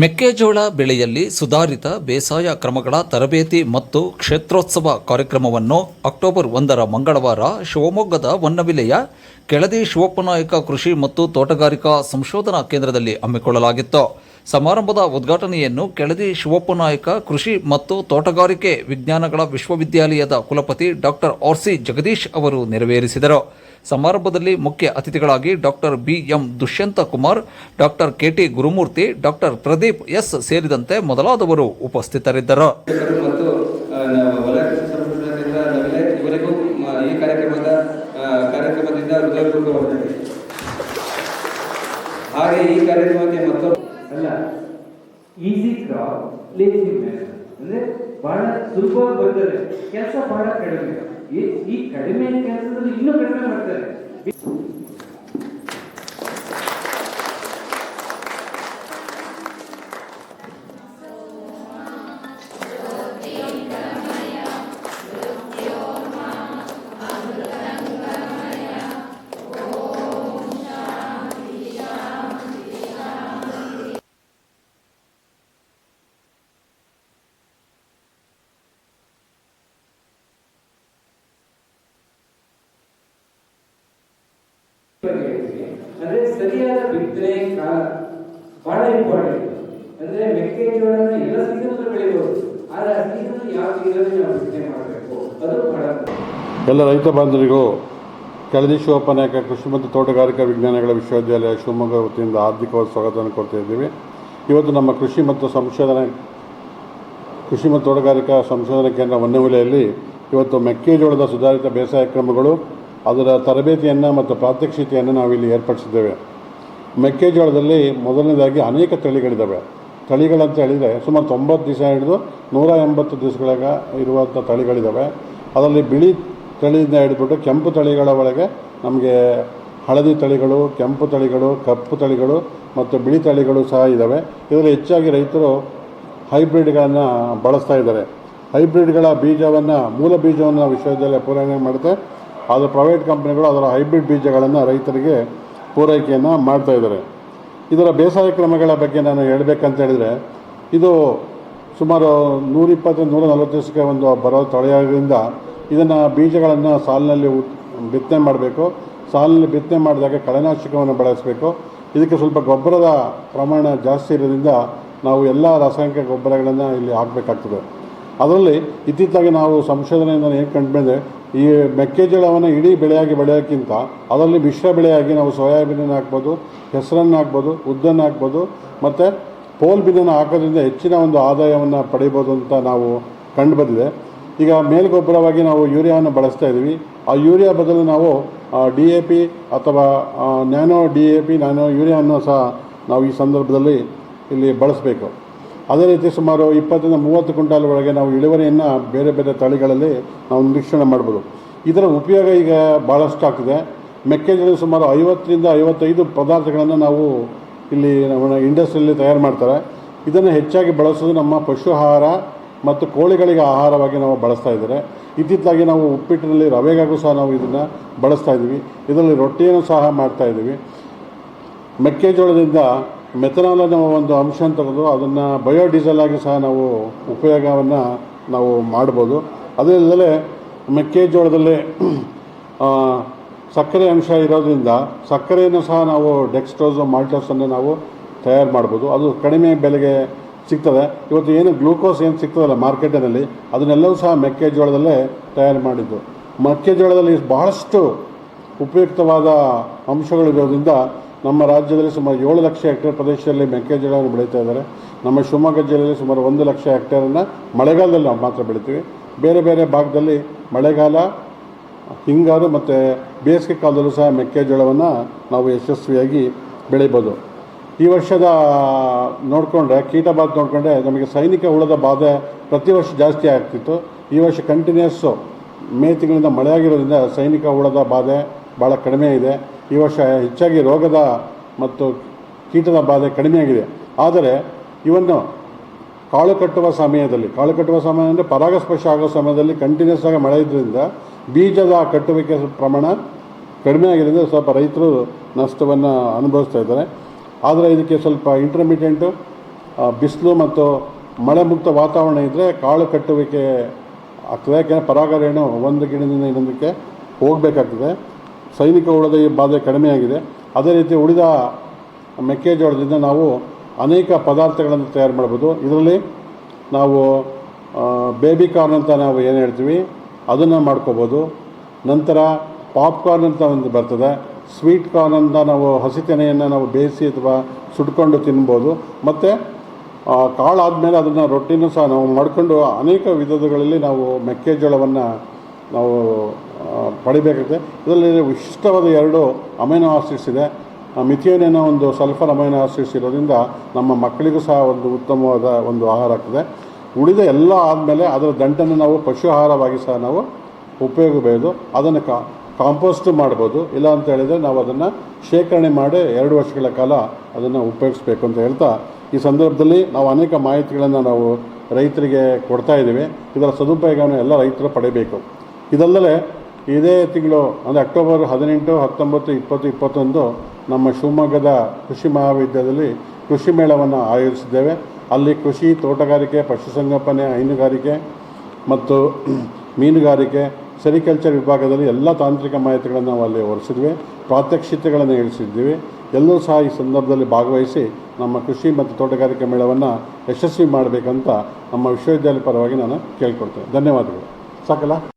ಮೆಕ್ಕೆಜೋಳ ಬೆಳೆಯಲ್ಲಿ ಸುಧಾರಿತ ಬೇಸಾಯ ಕ್ರಮಗಳ ತರಬೇತಿ ಮತ್ತು ಕ್ಷೇತ್ರೋತ್ಸವ ಕಾರ್ಯಕ್ರಮವನ್ನು ಅಕ್ಟೋಬರ್ ಒಂದರ ಮಂಗಳವಾರ ಶಿವಮೊಗ್ಗದ ವನ್ನವಿಲೆಯ ಕೆಳದಿ ಶಿವಪ್ಪನಾಯಕ ಕೃಷಿ ಮತ್ತು ತೋಟಗಾರಿಕಾ ಸಂಶೋಧನಾ ಕೇಂದ್ರದಲ್ಲಿ ಹಮ್ಮಿಕೊಳ್ಳಲಾಗಿತ್ತು. ಸಮಾರಂಭದ ಉದ್ಘಾಟನೆಯನ್ನು ಕೆಳದಿ ಶಿವಪ್ಪನಾಯಕ ಕೃಷಿ ಮತ್ತು ತೋಟಗಾರಿಕೆ ವಿಜ್ಞಾನಗಳ ವಿಶ್ವವಿದ್ಯಾಲಯದ ಕುಲಪತಿ ಡಾಕ್ಟರ್ ಆರ್ ಸಿ ಜಗದೀಶ್ ಅವರು ನೆರವೇರಿಸಿದರು. ಸಮಾರಂಭದಲ್ಲಿ ಮುಖ್ಯ ಅತಿಥಿಗಳಾಗಿ doctor B M Dushyanth Kumar doctor KT Gurumurthy doctor Pradeep S ಸೇರಿದಂತೆ ಮೊದಲಾದವರು ಉಪಸ್ಥಿತರಿದ್ದರು. ಹಾಗೆ ಈ ಕಾರ್ಯಕ್ರಮಕ್ಕೆ ಅಲ್ಲ ಈಸಿ ಕ್ರಾಪ್ ಲೇಸಿ ಮ್ಯಾನ್ ಅಂದ್ರೆ ಬಹಳ ಸುಲಭವಾಗಿ ಬರ್ತದೆ. ಕೆಲಸ ಬಹಳ ಕಡಿಮೆ. ಈ- ಕಡಿಮೆ ಕೆಲಸದಲ್ಲಿ ಇನ್ನೂ ಕಡಿಮೆ ಮಾಡ್ತಾರೆ. ಅಂದ್ರೆ ಸರಿಯಾದ ಬಿತ್ತನೆ ಕಾಲ ಬಹಳ ಇಂಪಾರ್ಟೆಂಟ್ ಅಂದ್ರೆ ಮೆಕ್ಕೆಜೋಳನ ಎಲ್ಲ ಸೀಸನ್ ಬೆಳಿಬಹುದು ಆದ್ರೆ ಆ ಸೀಸನ್ ಯಾವ ಸೀಸನ್ ನಾವು ಬಿತ್ತನೆ ಮಾಡಬೇಕು? ಅದು ಬಹಳ ಎಲ್ಲ ರೈತ ಬಾಂಧವರಿಗೂ ಕೆಳದಿ ಶಿವಪ್ಪನಾಯಕ ಕೃಷಿ ಮತ್ತು ತೋಟಗಾರಿಕಾ ವಿಜ್ಞಾನಗಳ ವಿಶ್ವವಿದ್ಯಾಲಯ ಶಿವಮೊಗ್ಗ ವತಿಯಿಂದ ಆರ್ಥಿಕವಾದ ಸ್ವಾಗತವನ್ನು ಕೊಡ್ತಾ ಇದ್ದೀವಿ. ಇವತ್ತು ನಮ್ಮ ಕೃಷಿ ಮತ್ತು ಸಂಶೋಧನೆ, ಕೃಷಿ ಮತ್ತು ತೋಟಗಾರಿಕಾ ಸಂಶೋಧನಾ ಕೇಂದ್ರ ಹೊನ್ನವಿಲೆಯಲ್ಲಿ ಇವತ್ತು ಮೆಕ್ಕೆಜೋಳದ ಸುಧಾರಿತ ಬೇಸಾಯ ಕ್ರಮಗಳು ಅದರ ತರಬೇತಿಯನ್ನು ಮತ್ತು ಪ್ರಾತ್ಯಕ್ಷಿತೆಯನ್ನು ನಾವಿಲ್ಲಿ ಏರ್ಪಡಿಸಿದ್ದೇವೆ. ಮೆಕ್ಕೆಜೋಳದಲ್ಲಿ ಮೊದಲನೇದಾಗಿ ಅನೇಕ ತಳಿಗಳಿದ್ದಾವೆ ತಳಿಗಳಂತ ಹೇಳಿದರೆ ಸುಮಾರು ತೊಂಬತ್ತು ದಿವಸ ಹಿಡಿದು ನೂರ ಎಂಬತ್ತು ದಿವಸಗಳಾಗ ಇರುವಂಥ ತಳಿಗಳಿದ್ದಾವೆ ಅದರಲ್ಲಿ ಬಿಳಿ ತಳಿಯಿಂದ ಹಿಡಿದ್ಬಿಟ್ಟು ಕೆಂಪು ತಳಿಗಳ ಒಳಗೆ ನಮಗೆ ಹಳದಿ ತಳಿಗಳು, ಕೆಂಪು ತಳಿಗಳು, ಕಪ್ಪು ತಳಿಗಳು ಮತ್ತು ಬಿಳಿ ತಳಿಗಳು ಸಹ ಇದ್ದಾವೆ ಇದರಲ್ಲಿ ಹೆಚ್ಚಾಗಿ ರೈತರು ಹೈಬ್ರಿಡ್ಗಳನ್ನು ಬಳಸ್ತಾ ಇದ್ದಾರೆ. ಹೈಬ್ರಿಡ್ಗಳ ಬೀಜವನ್ನು, ಮೂಲ ಬೀಜವನ್ನು ವಿಶ್ವವಿದ್ಯಾಲಯ ಪೂರೈಕೆ ಮಾಡುತ್ತೆ ಆದರೆ ಪ್ರೈವೇಟ್ ಕಂಪ್ನಿಗಳು ಅದರ ಹೈಬ್ರಿಡ್ ಬೀಜಗಳನ್ನು ರೈತರಿಗೆ ಪೂರೈಕೆಯನ್ನು ಮಾಡ್ತಾ ಇದ್ದಾರೆ. ಇದರ ಬೇಸಾಯ ಕ್ರಮಗಳ ಬಗ್ಗೆ ನಾನು ಹೇಳಬೇಕಂತ ಹೇಳಿದರೆ, ಇದು ಸುಮಾರು ನೂರಿಪ್ಪತ್ತು ನೂರ ನಲವತ್ತು ಒಂದು ಬರೋ ತೊಳೆಯೋದ್ರಿಂದ ಇದನ್ನು ಬೀಜಗಳನ್ನು ಸಾಲಿನಲ್ಲಿ ಬಿತ್ತನೆ ಮಾಡಬೇಕು. ಸಾಲಿನಲ್ಲಿ ಬಿತ್ತನೆ ಮಾಡಿದಾಗ ಕಳೆನಾಶಕವನ್ನು ಬಳಸಬೇಕು. ಇದಕ್ಕೆ ಸ್ವಲ್ಪ ಗೊಬ್ಬರದ ಪ್ರಮಾಣ ಜಾಸ್ತಿ ಇರೋದ್ರಿಂದ ನಾವು ಎಲ್ಲ ರಾಸಾಯನಿಕ ಗೊಬ್ಬರಗಳನ್ನು ಇಲ್ಲಿ ಹಾಕಬೇಕಾಗ್ತದೆ. ಅದರಲ್ಲಿ ಇತ್ತೀಚೆಗೆ ನಾವು ಸಂಶೋಧನೆಯಿಂದ ಏನು ಕಂಡುಬಂದರೆ ಈ ಮೆಕ್ಕೆಜೋಳವನ್ನು ಇಡೀ ಬೆಳೆಯಾಗಿ ಬೆಳೆಯೋಕ್ಕಿಂತ ಅದರಲ್ಲಿ ಮಿಶ್ರ ಬೆಳೆಯಾಗಿ ನಾವು ಸೋಯಾಬೀನನ್ನು ಹಾಕ್ಬೋದು, ಹೆಸರನ್ನು ಹಾಕ್ಬೋದು, ಉದ್ದನ್ನು ಹಾಕ್ಬೋದು, ಮತ್ತು ಪೋಲ್ ಬೀನನ್ನು ಹಾಕೋದ್ರಿಂದ ಹೆಚ್ಚಿನ ಒಂದು ಆದಾಯವನ್ನು ಪಡಿಬೋದು ಅಂತ ನಾವು ಕಂಡು ಬಂದಿದೆ ಈಗ ಮೇಲ್ಗೊಬ್ಬರವಾಗಿ ನಾವು ಯೂರಿಯಾವನ್ನು ಬಳಸ್ತಾ ಇದ್ದೀವಿ. ಆ ಯೂರಿಯಾ ಬದಲು ನಾವು ಡಿ ಎ ಪಿ ಅಥವಾ nano D A P, nano ಯೂರಿಯಾವನ್ನು ಸಹ ನಾವು ಈ ಸಂದರ್ಭದಲ್ಲಿ ಇಲ್ಲಿ ಬಳಸಬೇಕು. ಅದೇ ರೀತಿ ಸುಮಾರು ಇಪ್ಪತ್ತರಿಂದ ಮೂವತ್ತು ಕ್ವಿಂಟಾಲ್ ಒಳಗೆ ನಾವು ಇಳುವರಿಯನ್ನು ಬೇರೆ ಬೇರೆ ತಳಿಗಳಲ್ಲಿ ನಾವು ನಿರೀಕ್ಷಣೆ ಮಾಡ್ಬೋದು. ಇದರ ಉಪಯೋಗ ಈಗ ಭಾಳಷ್ಟು ಆಗ್ತದೆ. ಮೆಕ್ಕೆಜೋಳ ಸುಮಾರು ಐವತ್ತರಿಂದ ಐವತ್ತೈದು ಪದಾರ್ಥಗಳನ್ನು ನಾವು ಇಲ್ಲಿ ನಮ್ಮ ಇಂಡಸ್ಟ್ರಿಯಲ್ಲಿ ತಯಾರು ಮಾಡ್ತಾರೆ. ಇದನ್ನು ಹೆಚ್ಚಾಗಿ ಬಳಸೋದು ನಮ್ಮ ಪಶು ಆಹಾರ ಮತ್ತು ಕೋಳಿಗಳಿಗೆ ಆಹಾರವಾಗಿ ನಾವು ಬಳಸ್ತಾ ಇದ್ದಾರೆ. ಇತ್ತಿತ್ತಲಾಗಿ ನಾವು ಉಪ್ಪಿಟ್ಟಿನಲ್ಲಿ ರವೆಗಾಗೂ ಸಹ ನಾವು ಇದನ್ನು ಬಳಸ್ತಾ ಇದ್ದೀವಿ. ಇದರಲ್ಲಿ ರೊಟ್ಟಿಯನ್ನು ಸಹ ಮಾಡ್ತಾ ಇದ್ದೀವಿ. ಮೆಕ್ಕೆಜೋಳದಿಂದ ಮೆಥನಾಲ್ ಅನ್ನೋ ಒಂದು ಅಂಶ ತೆಗೆದು ಅದನ್ನು ಬಯೋಡೀಸೆಲ್ ಆಗಿ ಸಹ ನಾವು ಉಪಯೋಗವನ್ನು ನಾವು ಮಾಡ್ಬೋದು. ಅದೇ ಇಲ್ಲದೆ ಮೆಕ್ಕೆಜೋಳದಲ್ಲಿ ಸಕ್ಕರೆ ಅಂಶ ಇರೋದ್ರಿಂದ ಸಕ್ಕರೆಯನ್ನು ಸಹ ನಾವು ಡೆಕ್ಸ್ಟ್ರೋಸು ಮಾಲ್ಟೋಸನ್ನು ನಾವು ತಯಾರು ಮಾಡ್ಬೋದು. ಅದು ಕಡಿಮೆ ಬೆಲೆಗೆ ಸಿಗ್ತದೆ. ಇವತ್ತು ಏನು ಗ್ಲೂಕೋಸ್ ಏನು ಸಿಗ್ತದಲ್ಲ ಮಾರ್ಕೆಟಿನಲ್ಲಿ ಅದನ್ನೆಲ್ಲವೂ ಸಹ ಮೆಕ್ಕೆಜೋಳದಲ್ಲೇ ತಯಾರು ಮಾಡಿದ್ದು. ಮೆಕ್ಕೆಜೋಳದಲ್ಲಿ ಬಹಳಷ್ಟು ಉಪಯುಕ್ತವಾದ ಅಂಶಗಳಿರೋದ್ರಿಂದ ನಮ್ಮ ರಾಜ್ಯದಲ್ಲಿ ಸುಮಾರು ಏಳು ಲಕ್ಷ ಹೆಕ್ಟೇರ್ ಪ್ರದೇಶದಲ್ಲಿ ಮೆಕ್ಕೆಜೋಳವನ್ನು ಬೆಳೀತಾ ಇದ್ದಾರೆ. ನಮ್ಮ ಶಿವಮೊಗ್ಗ ಜಿಲ್ಲೆಯಲ್ಲಿ ಸುಮಾರು ಒಂದು ಲಕ್ಷ ಹೆಕ್ಟೇರನ್ನು ಮಳೆಗಾಲದಲ್ಲಿ ನಾವು ಮಾತ್ರ ಬೆಳಿತೀವಿ. ಬೇರೆ ಬೇರೆ ಭಾಗದಲ್ಲಿ ಮಳೆಗಾಲ, ಹಿಂಗಾರು ಮತ್ತು ಬೇಸಿಗೆ ಕಾಲದಲ್ಲೂ ಸಹ ಮೆಕ್ಕೆಜೋಳವನ್ನು ನಾವು ಯಶಸ್ವಿಯಾಗಿ ಬೆಳಿಬೋದು. ಈ ವರ್ಷದ ನೋಡಿಕೊಂಡ್ರೆ, ಕೀಟ ಬಾಧೆ ನೋಡಿಕೊಂಡ್ರೆ ನಮಗೆ ಸೈನಿಕ ಹುಳದ ಬಾಧೆ ಪ್ರತಿ ವರ್ಷ ಜಾಸ್ತಿ ಆಗ್ತಿತ್ತು. ಈ ವರ್ಷ ಕಂಟಿನ್ಯೂಸ್ಸು ಮೇ ತಿಂಗಳಿಂದ ಮಳೆಯಾಗಿರೋದ್ರಿಂದ ಸೈನಿಕ ಹುಳದ ಬಾಧೆ ಭಾಳ ಕಡಿಮೆ ಇದೆ. ಈ ವರ್ಷ ಹೆಚ್ಚಾಗಿ ರೋಗದ ಮತ್ತು ಕೀಟದ ಬಾಧೆ ಕಡಿಮೆಯಾಗಿದೆ. ಆದರೆ ಇವನ್ನು ಕಾಳು ಕಟ್ಟುವ ಸಮಯದಲ್ಲಿ, ಕಾಳು ಕಟ್ಟುವ ಸಮಯ ಅಂದರೆ ಪರಾಗಸ್ಪರ್ಶ ಆಗೋ ಸಮಯದಲ್ಲಿ ಕಂಟಿನ್ಯೂಸ್ ಆಗಿ ಮಳೆ ಇದ್ದರಿಂದ ಬೀಜದ ಕಟ್ಟುವಿಕೆ ಪ್ರಮಾಣ ಕಡಿಮೆ ಆಗಿದ್ದರಿಂದ ಸ್ವಲ್ಪ ರೈತರು ನಷ್ಟವನ್ನು ಅನುಭವಿಸ್ತಾ ಇದ್ದಾರೆ. ಆದರೆ ಇದಕ್ಕೆ ಸ್ವಲ್ಪ ಇಂಟರ್ಮಿಡಿಯೆಂಟು ಬಿಸಿಲು ಮತ್ತು ಮಳೆ ಮುಕ್ತ ವಾತಾವರಣ ಇದ್ದರೆ ಕಾಳು ಕಟ್ಟುವಿಕೆ ಆಗ್ತದೆ. ಯಾಕೆಂದರೆ ಪರಾಗರೇಣು ಒಂದು ಗಿಡದಿಂದ ಇನ್ನೊಂದಕ್ಕೆ ಹೋಗಬೇಕಾಗ್ತದೆ. ಸೈನಿಕ ಹುಳದ ಈ ಬಾಧೆ ಕಡಿಮೆಯಾಗಿದೆ. ಅದೇ ರೀತಿ ಉಳಿದ ಮೆಕ್ಕೆಜೋಳದಿಂದ ನಾವು ಅನೇಕ ಪದಾರ್ಥಗಳನ್ನು ತಯಾರು ಮಾಡ್ಬೋದು. ಇದರಲ್ಲಿ ನಾವು ಬೇಬಿ ಕಾರ್ನ್ ಅಂತ ನಾವು ಏನು ಹೇಳ್ತೀವಿ, ಅದನ್ನು ಮಾಡ್ಕೋಬೋದು. ನಂತರ ಪಾಪ್ಕಾರ್ನ್ ಅಂತ ಒಂದು ಬರ್ತದೆ. ಸ್ವೀಟ್ ಕಾರ್ನ್ ಅಂತ ನಾವು ಹಸಿ ತೆನೆಯನ್ನು ನಾವು ಬೇಯಿಸಿ ಅಥವಾ ಸುಟ್ಕೊಂಡು ತಿನ್ಬೋದು. ಮತ್ತು ಕಾಳಾದಮೇಲೆ ಅದನ್ನು ರೊಟ್ಟಿನೂ ಸಹ ನಾವು ಮಾಡ್ಕೊಂಡು ಅನೇಕ ವಿಧಗಳಲ್ಲಿ ನಾವು ಮೆಕ್ಕೆಜೋಳವನ್ನು ನಾವು ಪಡಿಬೇಕಾಗುತ್ತೆ. ಇದರಲ್ಲಿ ವಿಶಿಷ್ಟವಾದ ಎರಡು ಅಮೈನೋ ಆಸಿಡ್ಸ್ ಇದೆ. ಮಿಥಿಯೋನ್ ಒಂದು ಸಲ್ಫರ್ ಅಮೈನೋ ಆಸಿಡ್ಸ್ ಇರೋದ್ರಿಂದ ನಮ್ಮ ಮಕ್ಕಳಿಗೂ ಸಹ ಒಂದು ಉತ್ತಮವಾದ ಒಂದು ಆಹಾರ ಆಗ್ತದೆ. ಉಳಿದ ಎಲ್ಲ ಆದಮೇಲೆ ಅದರ ದಂಟನ್ನು ನಾವು ಪಶು ಆಹಾರವಾಗಿ ಸಹ ನಾವು ಉಪಯೋಗಬಹುದು ಅದನ್ನು ಕಾ, ಕಾಂಪೋಸ್ಟ್ ಮಾಡ್ಬೋದು. ಇಲ್ಲ ಅಂತ ಹೇಳಿದರೆ ನಾವು ಅದನ್ನು ಶೇಖರಣೆ ಮಾಡಿ ಎರಡು ವರ್ಷಗಳ ಕಾಲ ಅದನ್ನು ಉಪಯೋಗಿಸ್ಬೇಕು ಅಂತ ಹೇಳ್ತಾ, ಈ ಸಂದರ್ಭದಲ್ಲಿ ನಾವು ಅನೇಕ ಮಾಹಿತಿಗಳನ್ನು ನಾವು ರೈತರಿಗೆ ಕೊಡ್ತಾ ಇದ್ದೀವಿ. ಇದರ ಸದುಪಯೋಗವನ್ನು ಎಲ್ಲ ರೈತರು ಪಡೆಯಬೇಕು ಇದಲ್ಲದೆ ಇದೇ ತಿಂಗಳು, ಅಂದರೆ ಅಕ್ಟೋಬರ್ ಹದಿನೆಂಟು, ಹತ್ತೊಂಬತ್ತು, ಇಪ್ಪತ್ತು, ಇಪ್ಪತ್ತೊಂದು ನಮ್ಮ ಶಿವಮೊಗ್ಗದ ಕೃಷಿ ಮಹಾವಿದ್ಯಾಲಯದಲ್ಲಿ ಕೃಷಿ ಮೇಳವನ್ನು ಆಯೋಜಿಸಿದ್ದೇವೆ. ಅಲ್ಲಿ ಕೃಷಿ ತೋಟಗಾರಿಕೆ, ಪಶುಸಂಗೋಪನೆ, ಹೈನುಗಾರಿಕೆ ಮತ್ತು ಮೀನುಗಾರಿಕೆ, ಸೆರಿಕಲ್ಚರ್ ವಿಭಾಗದಲ್ಲಿ ಎಲ್ಲ ತಾಂತ್ರಿಕ ಮಾಹಿತಿಗಳನ್ನು ನಾವು ಅಲ್ಲಿ ಹೊರಿಸಿದ್ವಿ ಪ್ರಾತ್ಯಕ್ಷಿತೆಗಳನ್ನು ಇಳಿಸಿದ್ದೀವಿ ಎಲ್ಲರೂ ಸಹ ಈ ಸಂದರ್ಭದಲ್ಲಿ ಭಾಗವಹಿಸಿ ನಮ್ಮ ಕೃಷಿ ಮತ್ತು ತೋಟಗಾರಿಕೆ ಮೇಳವನ್ನು ಯಶಸ್ವಿ ಮಾಡಬೇಕಂತ ನಮ್ಮ ವಿಶ್ವವಿದ್ಯಾಲಯ ಪರವಾಗಿ ನಾನು ಕೇಳ್ಕೊಡ್ತೇನೆ ಧನ್ಯವಾದಗಳು. ಸಾಕಲ್ಲ?